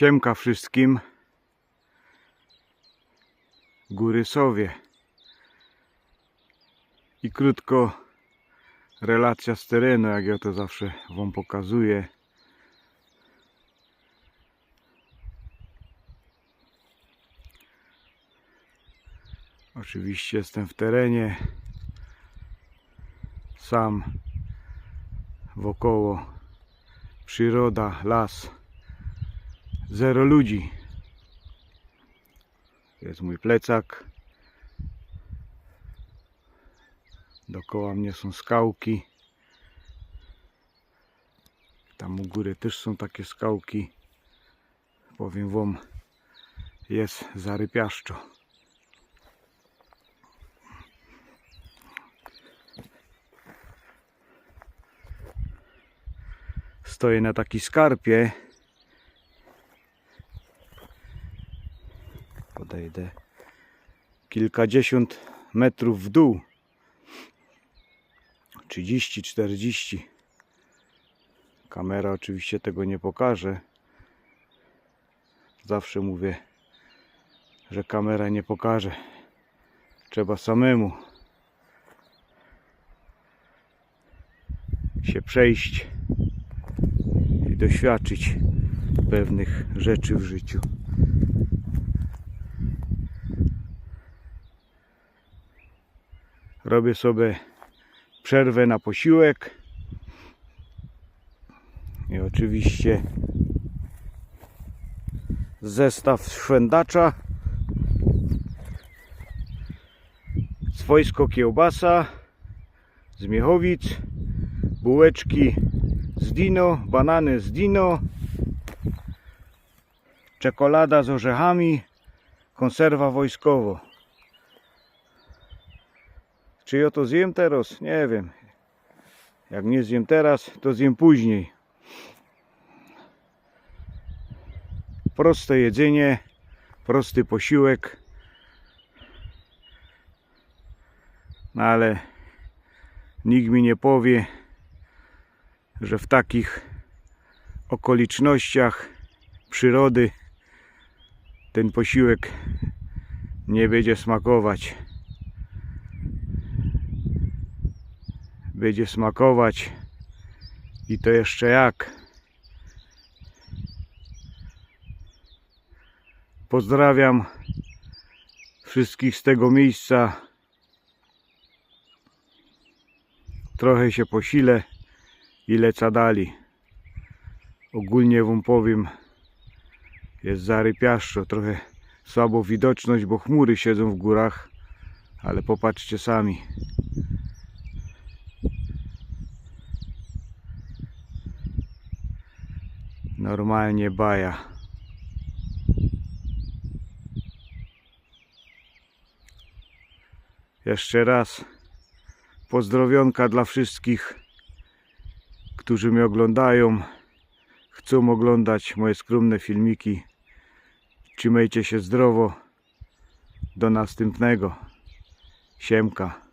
Siemka wszystkim. Góry Sowie. I krótko relacja z terenu, jak ja to zawsze Wam pokazuję. Oczywiście jestem w terenie. Sam wokoło przyroda, las. Zero ludzi. Jest mój plecak. Dookoła mnie są skałki. Tam u góry też są takie skałki. Powiem wam, jest zarypiaszczo. Stoję na takiej skarpie. Podejdę kilkadziesiąt metrów w dół. 30-40. Kamera oczywiście tego nie pokaże. Zawsze mówię, że kamera nie pokaże. Trzeba samemu się przejść i doświadczyć pewnych rzeczy w życiu. Robię sobie przerwę na posiłek. I oczywiście zestaw szwendacza. Swojsko kiełbasa z Miechowic, bułeczki z Dino, banany z Dino, czekolada z orzechami, konserwa wojskowo. Czy ja to zjem teraz? Nie wiem. Jak nie zjem teraz, to zjem później. Proste jedzenie, prosty posiłek. No ale nikt mi nie powie, że w takich okolicznościach przyrody ten posiłek nie będzie smakować. Będzie smakować i to jeszcze jak. Pozdrawiam wszystkich z tego miejsca. Trochę się posilę i lecę dalej. Ogólnie wam powiem, jest zarypiaszczo, trochę słabo widoczność, bo chmury siedzą w górach, ale popatrzcie sami. Normalnie baja. Jeszcze raz pozdrowionka dla wszystkich, którzy mnie oglądają, chcą oglądać moje skromne filmiki. Trzymajcie się zdrowo. Do następnego. Siemka.